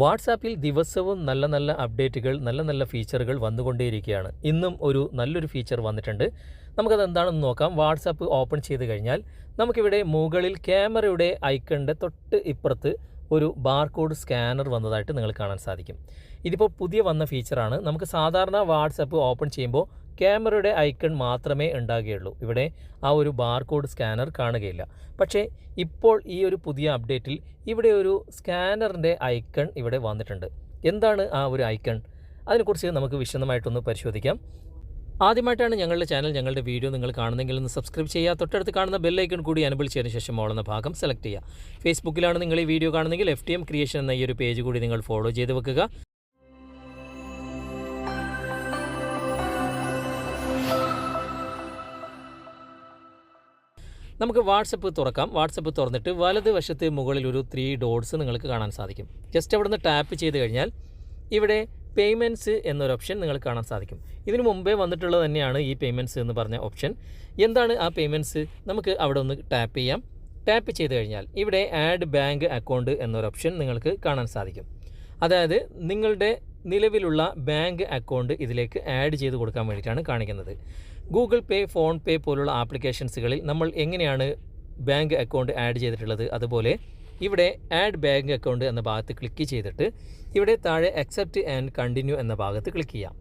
വാട്സാപ്പിൽ ദിവസവും നല്ല നല്ല അപ്ഡേറ്റുകൾ നല്ല നല്ല ഫീച്ചറുകൾ വന്നുകൊണ്ടേയിരിക്കുകയാണ്. ഇന്നും ഒരു നല്ലൊരു ഫീച്ചർ വന്നിട്ടുണ്ട്. നമുക്കത് എന്താണെന്ന് നോക്കാം. വാട്സാപ്പ് ഓപ്പൺ ചെയ്ത് കഴിഞ്ഞാൽ നമുക്കിവിടെ മുകളിൽ ക്യാമറയുടെ ഐക്കണിന്റെ തൊട്ട് ഇപ്പുറത്ത് ഒരു ബാർകോഡ് സ്കാനർ വന്നതായിട്ട് നിങ്ങൾ കാണാൻ സാധിക്കും. ഇതിപ്പോൾ പുതിയ വന്ന ഫീച്ചറാണ്. നമുക്ക് സാധാരണ വാട്സാപ്പ് ഓപ്പൺ ചെയ്യുമ്പോൾ ക്യാമറയുടെ ഐക്കൺ മാത്രമേ ഉണ്ടാകുകയുള്ളൂ. ഇവിടെ ആ ഒരു ബാർകോഡ് സ്കാനർ കാണുകയില്ല. പക്ഷേ ഇപ്പോൾ ഈ ഒരു പുതിയ അപ്ഡേറ്റിൽ ഇവിടെ ഒരു സ്കാനറിന്റെ ഐക്കൺ ഇവിടെ വന്നിട്ടുണ്ട്. എന്താണ് ആ ഒരു ഐക്കൺ? അതിനെക്കുറിച്ച് നമുക്ക് വിശദമായിട്ടൊന്ന് പരിശോധിക്കാം. ആദ്യമായിട്ടാണ് ഞങ്ങളുടെ ചാനൽ ഞങ്ങളുടെ വീഡിയോ നിങ്ങൾ കാണുന്നെങ്കിൽ ഒന്ന് സബ്സ്ക്രൈബ് ചെയ്യുക. തൊട്ടടുത്ത് കാണുന്ന ബെല്ലൈക്കൺ കൂടി അനുഭവിച്ചതിന് ശേഷം ഓളുന്ന ഭാഗം സെലക്ട് ചെയ്യുക. ഫേസ്ബുക്കിലാണ് നിങ്ങൾ ഈ വീഡിയോ കാണുന്നെങ്കിൽ എഫ് ക്രിയേഷൻ എന്ന ഈ ഒരു പേജ് കൂടി നിങ്ങൾ ഫോളോ ചെയ്ത് വെക്കുക. നമുക്ക് വാട്സപ്പ് തുറക്കാം. വാട്സപ്പ് തുറന്നിട്ട് വലത് വശത്ത് മുകളിൽ ഒരു ത്രീ ഡോട്ട്സ് നിങ്ങൾക്ക് കാണാൻ സാധിക്കും. ജസ്റ്റ് അവിടെ നിന്ന് ടാപ്പ് ചെയ്ത് കഴിഞ്ഞാൽ ഇവിടെ പേയ്മെന്റ്സ് എന്നൊരു ഓപ്ഷൻ നിങ്ങൾക്ക് കാണാൻ സാധിക്കും. ഇതിനു മുമ്പേ വന്നിട്ടുള്ളത് തന്നെയാണ് ഈ പേയ്മെന്റ്സ് എന്ന് പറഞ്ഞ ഓപ്ഷൻ എന്താണ് ആ പേയ്മെന്റ്സ് നമുക്ക് അവിടെ ഒന്ന് ടാപ്പ് ചെയ്യാം. ടാപ്പ് ചെയ്ത് കഴിഞ്ഞാൽ ഇവിടെ ആഡ് ബാങ്ക് അക്കൗണ്ട് എന്നൊരു ഓപ്ഷൻ നിങ്ങൾക്ക് കാണാൻ സാധിക്കും. അതായത് നിങ്ങളുടെ നിലവിലുള്ള ബാങ്ക് അക്കൗണ്ട് ഇതിലേക്ക് ആഡ് ചെയ്ത് കൊടുക്കാൻ വേണ്ടിയിട്ടാണ് കാണിക്കുന്നത്. ഗൂഗിൾ പേ ഫോൺ പേ പോലുള്ള ആപ്ലിക്കേഷൻസുകളിൽ നമ്മൾ എങ്ങനെയാണ് ബാങ്ക് അക്കൗണ്ട് ആഡ് ചെയ്തിട്ടുള്ളത്? അതുപോലെ ഇവിടെ ആഡ് ബാങ്ക് അക്കൗണ്ട് എന്ന ഭാഗത്ത് ക്ലിക്ക് ചെയ്തിട്ട് ഇവിടെ താഴെ അക്സെപ്റ്റ് ആൻഡ് കണ്ടിന്യൂ എന്ന ഭാഗത്ത് ക്ലിക്ക് ചെയ്യാം.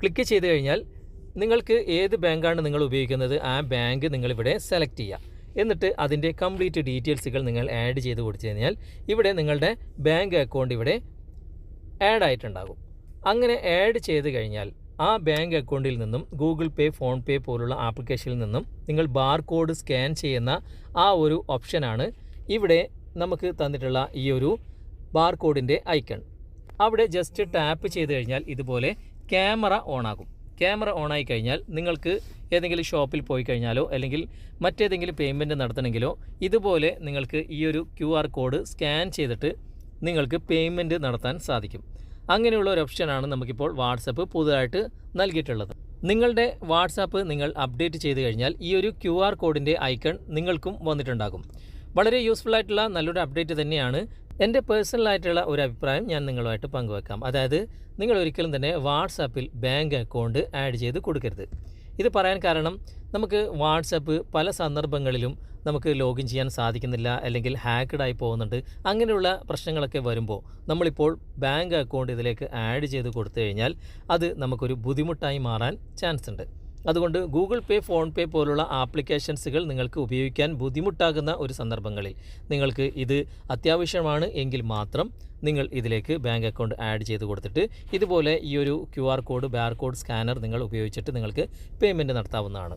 ക്ലിക്ക് ചെയ്ത് കഴിഞ്ഞാൽ നിങ്ങൾക്ക് ഏത് ബാങ്കാണ് നിങ്ങൾ ഉപയോഗിക്കുന്നത്? ആ ബാങ്ക് നിങ്ങളിവിടെ സെലക്ട് ചെയ്യാം. എന്നിട്ട് അതിന്റെ കംപ്ലീറ്റ് ഡീറ്റെയിൽസുകൾ നിങ്ങൾ ആഡ് ചെയ്ത് കൊടുത്തു കഴിഞ്ഞാൽ ഇവിടെ നിങ്ങളുടെ ബാങ്ക് അക്കൗണ്ട് ഇവിടെ ആഡ് ആയിട്ടുണ്ടാകും. അങ്ങനെ ആഡ് ചെയ്ത് കഴിഞ്ഞാൽ ആ ബാങ്ക് അക്കൗണ്ടിൽ നിന്നും ഗൂഗിൾ പേ ഫോൺ പേ പോലുള്ള ആപ്ലിക്കേഷനിൽ നിന്നും നിങ്ങൾ ബാർ കോഡ് സ്കാൻ ചെയ്യുന്ന ആ ഒരു ഓപ്ഷനാണ് ഇവിടെ നമുക്ക് തന്നിട്ടുള്ള ഈ ഒരു ബാർ ബാർകോഡിന്റെ ഐക്കൺ. അവിടെ ജസ്റ്റ് ടാപ്പ് ചെയ്ത് കഴിഞ്ഞാൽ ഇതുപോലെ ക്യാമറ ഓണാകും. ക്യാമറ ഓണായി കഴിഞ്ഞാൽ നിങ്ങൾക്ക് ഏതെങ്കിലും ഷോപ്പിൽ പോയി കഴിഞ്ഞാലോ അല്ലെങ്കിൽ മറ്റേതെങ്കിലും പേയ്മെന്റ് നടത്തണമെങ്കിലോ ഇതുപോലെ നിങ്ങൾക്ക് ഈ ഒരു ക്യു കോഡ് സ്കാൻ ചെയ്തിട്ട് നിങ്ങൾക്ക് പേയ്മെന്റ് നടത്താൻ സാധിക്കും. അങ്ങനെയുള്ള ഒരു ഓപ്ഷനാണ് നമുക്കിപ്പോൾ വാട്സപ്പ് പുതുതായിട്ട് നൽകിയിട്ടുള്ളത്. നിങ്ങളുടെ വാട്സാപ്പ് നിങ്ങൾ അപ്ഡേറ്റ് ചെയ്ത് കഴിഞ്ഞാൽ ഈ ഒരു ക്യു ആർ കോഡിന്റെ ഐക്കൺ നിങ്ങൾക്കും വന്നിട്ടുണ്ടാകും. വളരെ യൂസ്ഫുൾ ആയിട്ടുള്ള നല്ലൊരു അപ്ഡേറ്റ് തന്നെയാണ്. എന്റെ പേഴ്സണലായിട്ടുള്ള ഒരു അഭിപ്രായം ഞാൻ നിങ്ങളുമായിട്ട് പങ്കുവെക്കാം. അതായത് നിങ്ങൾ ഒരിക്കലും തന്നെ വാട്സാപ്പിൽ ബാങ്ക് അക്കൗണ്ട് ആഡ് ചെയ്ത് കൊടുക്കരുത്. ഇത് പറയാൻ കാരണം നമുക്ക് വാട്സപ്പ് പല സന്ദർഭങ്ങളിലും നമുക്ക് ലോഗിൻ ചെയ്യാൻ സാധിക്കുന്നില്ല അല്ലെങ്കിൽ ഹാക്ക്ഡ് ആയി പോകുന്നുണ്ട്. അങ്ങനെയുള്ള പ്രശ്നങ്ങളൊക്കെ വരുമ്പോൾ നമ്മളിപ്പോൾ ബാങ്ക് അക്കൗണ്ട് ഇതിലേക്ക് ആഡ് ചെയ്ത് കൊടുത്തു കഴിഞ്ഞാൽ അത് നമുക്കൊരു ബുദ്ധിമുട്ടായി മാറാൻ ചാൻസ് ഉണ്ട്. അതുകൊണ്ട് ഗൂഗിൾ പേ ഫോൺ പേ പോലുള്ള ആപ്ലിക്കേഷൻസുകൾ നിങ്ങൾക്ക് ഉപയോഗിക്കാൻ ബുദ്ധിമുട്ടാകുന്ന ഒരു സന്ദർഭങ്ങളിൽ നിങ്ങൾക്ക് ഇത് അത്യാവശ്യമാണ് എങ്കിൽ മാത്രം നിങ്ങൾ ഇതിലേക്ക് ബാങ്ക് അക്കൗണ്ട് ആഡ് ചെയ്ത് കൊടുത്തിട്ട് ഇതുപോലെ ഈ ഒരു Q R code bar code scanner നിങ്ങൾ ഉപയോഗിച്ചിട്ട് നിങ്ങൾക്ക് പേയ്മെന്റ് നടത്താവുന്നതാണ്.